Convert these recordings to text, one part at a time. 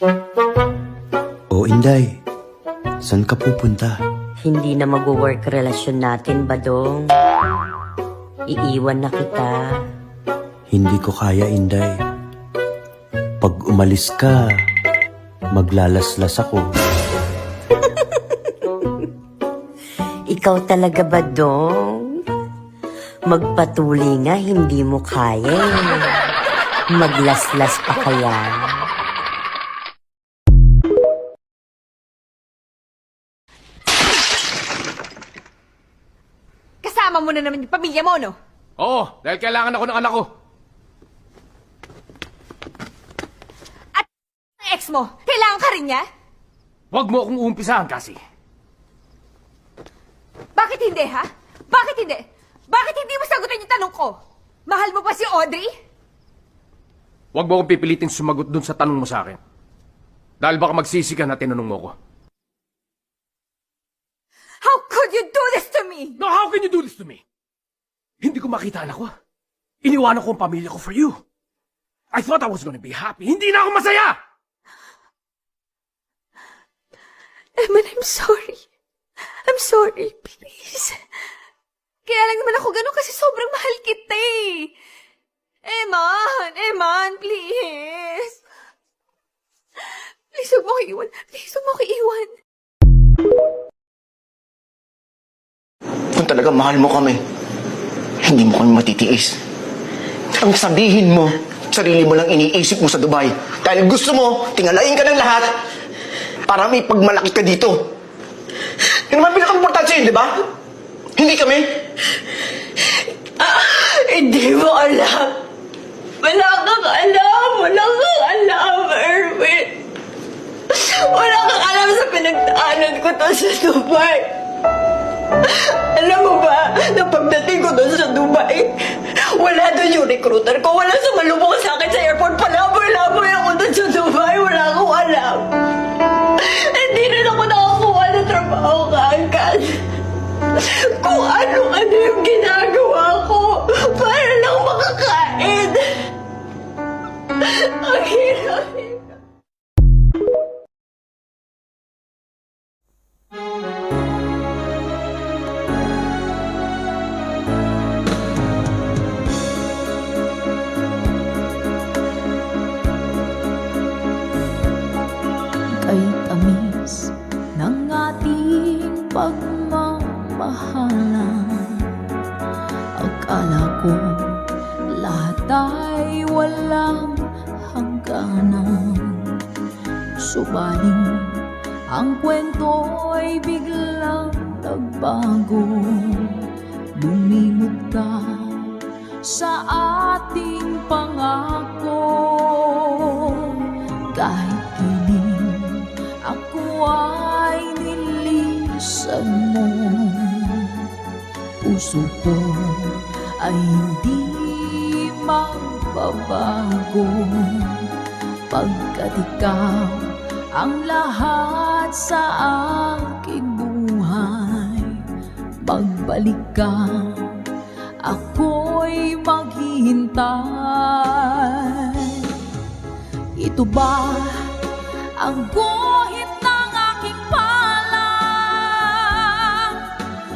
O Inday, saan ka pupunta? Hindi na mag-work relasyon natin, Badong. Iiwan na kita. Hindi ko kaya, Inday. Pag umalis ka, maglalaslas ako. Ikaw talaga, Badong. Magpatuloy nga, hindi mo kaya. Maglaslas pa kaya. Kasama mo na naman yung pamilya mo, no? Oo, dahil kailangan ako ng anak ko. At ang ex mo, kailangan ka rin niya? Huwag mo akong uumpisahan kasi. Bakit hindi, ha? Bakit hindi? Bakit hindi mo sagutin yung tanong ko? Mahal mo pa si Audrey? Huwag mo akong pipilitin sumagot dun sa tanong mo sa akin. Dahil baka magsisi ka na tinanong mo ko. How could you No, how can you do this to me? Hindi ko makita anak ko. Iniwanan ko ang pamilya ko for you. I thought I was gonna be happy. Hindi na ako masaya! Eman, I'm sorry. I'm sorry, please. Kaya lang naman ako ganun kasi sobrang mahal kita eh. Eman, Eman, please. Please, huwag mo ko iwan. Please, huwag mo ko iwan. Talaga mahal mo kami, hindi mo kami matitiis. Ang sabihin mo, sarili mo lang iniisip mo sa Dubai. Dahil gusto mo, tingalain ka ng lahat para may pagmalaki ka dito. Yun naman pinaka-importante yun, di ba? Hindi kami. Hindi mo alam. Wala kang alam. Wala kang alam, Erwin. Wala kang alam sa pinagdaanan ko to sa Dubai. Alam mo ba, na pagdating ko doon sa Dubai, wala doon yung recruiter ko. Wala sumalubong sa akin sa airport. Palaboy-laboy ako doon sa Dubai. Wala akong alam. Hindi rin ako nakakuha ng trabaho kaagad. Kung ano-ano yung ginagawa ko para lang makakain. Ang hirap. Kay tamis ng ating pagmamahalan. Akala ko lahat ay walang hangganan. Subaling ang kwento ay biglang nagbago. Lumimot ka sa ating pangako kahit nilisan mo. Puso ko ay hindi magbabago. Pagkat ikaw ang lahat sa aking buhay Magbalik ka, ako'y maghihintay. Ito ba ang guhit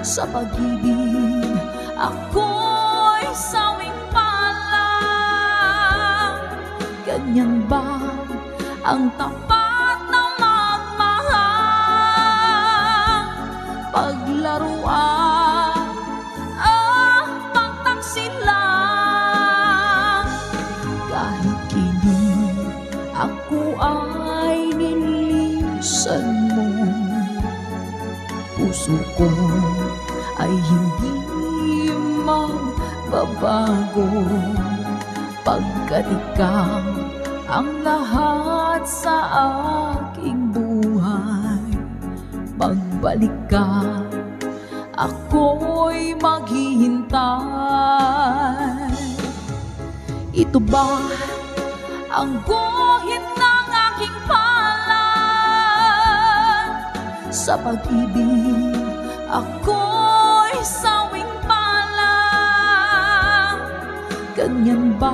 Sa pag-ibig. Ako'y sawing palang. Ganyan ba ang tapat na magmahal? Paglaruan ang pagtaksilan kahit kiling ako ay nilisan mo Puso ko ay hindi magbabago Pagkat ikaw ang lahat sa aking buhay Magbalik ka, ako'y maghihintay ito ba ang guhit ng aking palad? Sa pag-ibig ako'y sawing pala Ganyan ba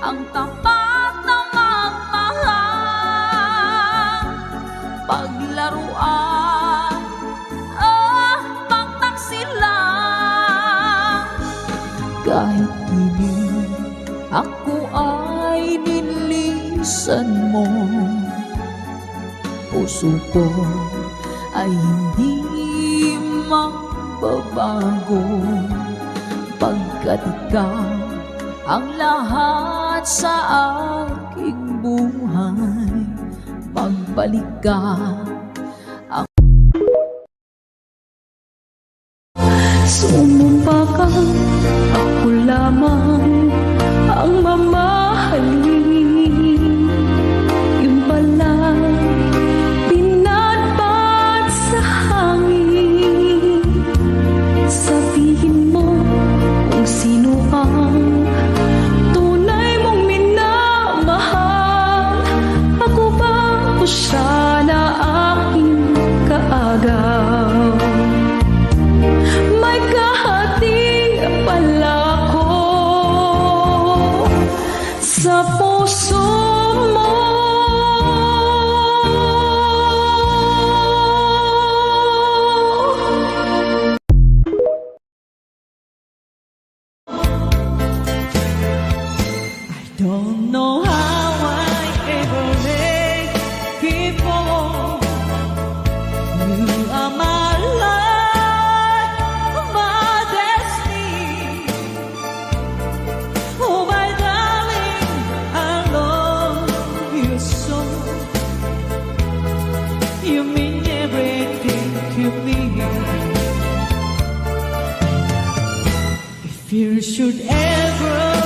ang tapat na magmahal Paglaruan ah, pagtaksi lang Kahit hindi ako ay nilisan mo Puso ko ay hindi mo magbabago. Pagkat ikaw ang lahat sa aking buhay Magbalik ka. Sumumpa ka, ako lamang God. Uh, fear should ever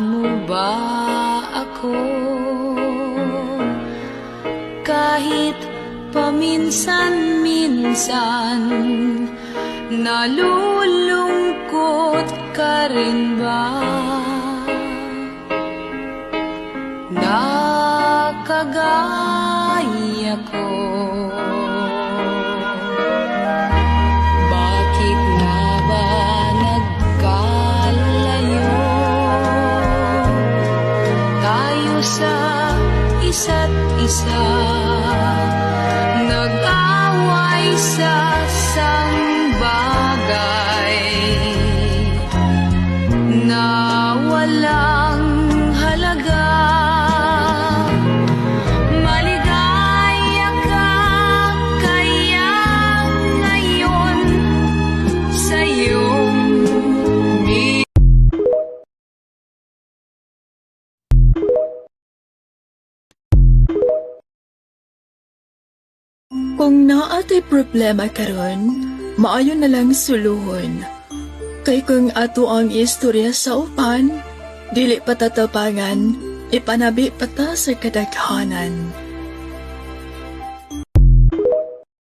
mo ba ako? Kahit paminsan-minsan Nalulungkot ka rin ba? Nakagaya ko isa? Nag-away sa sangbagay Kung naatay problema karon, maayo na lang suluhon. Kay kung ato ang istorya sa upan, dili patatapangan, ipanabi pata sa kadaghanan.